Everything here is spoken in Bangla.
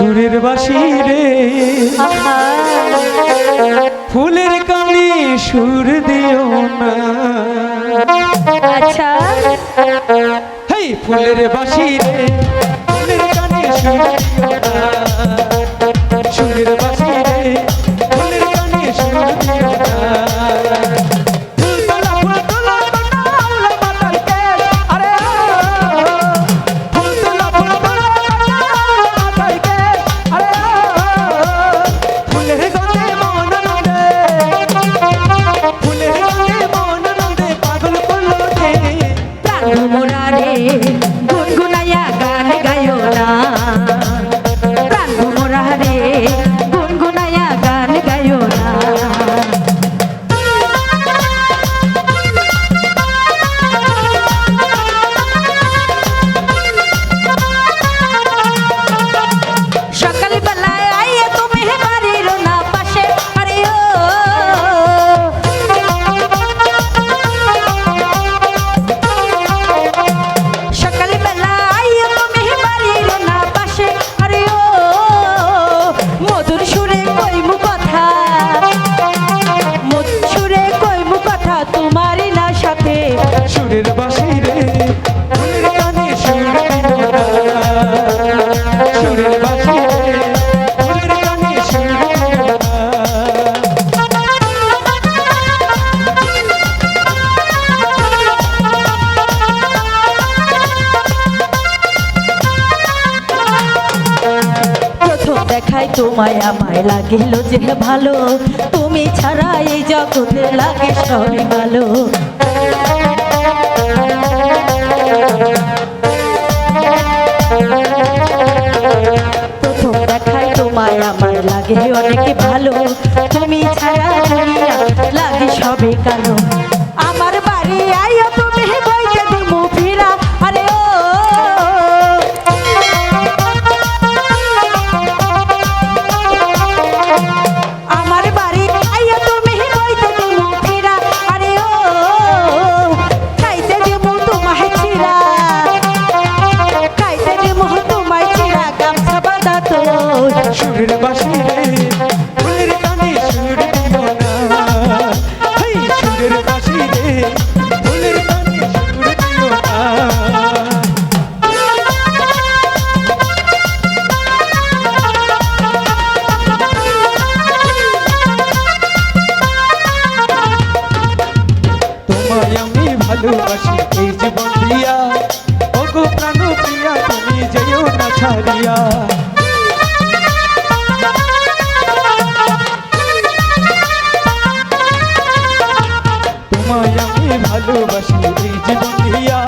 সুরের বাসি রে। ফুলের কানে সুর দিও না। আচ্ছা। ফুলের বাসি রে। ফুলের কানে সুর দিও না। পারে। দেখাই তোমায় আমায় লাগিল যে ভালো। তুমি ছাড়া এই জগতে লাগে সবই ভালো। প্রথম দেখাই তোমায় লাগে অনেক ভালো। তুমি ছাড়া লাগে সবে কালো। আমার বাড়ি ভালোবাসি, এই জীবন দিয়া। ও প্রাণ প্রিয়া তুমি যেও না ছাড়িয়া। তোমায় আমি ভালোবাসি, এই জীবন দিয়া।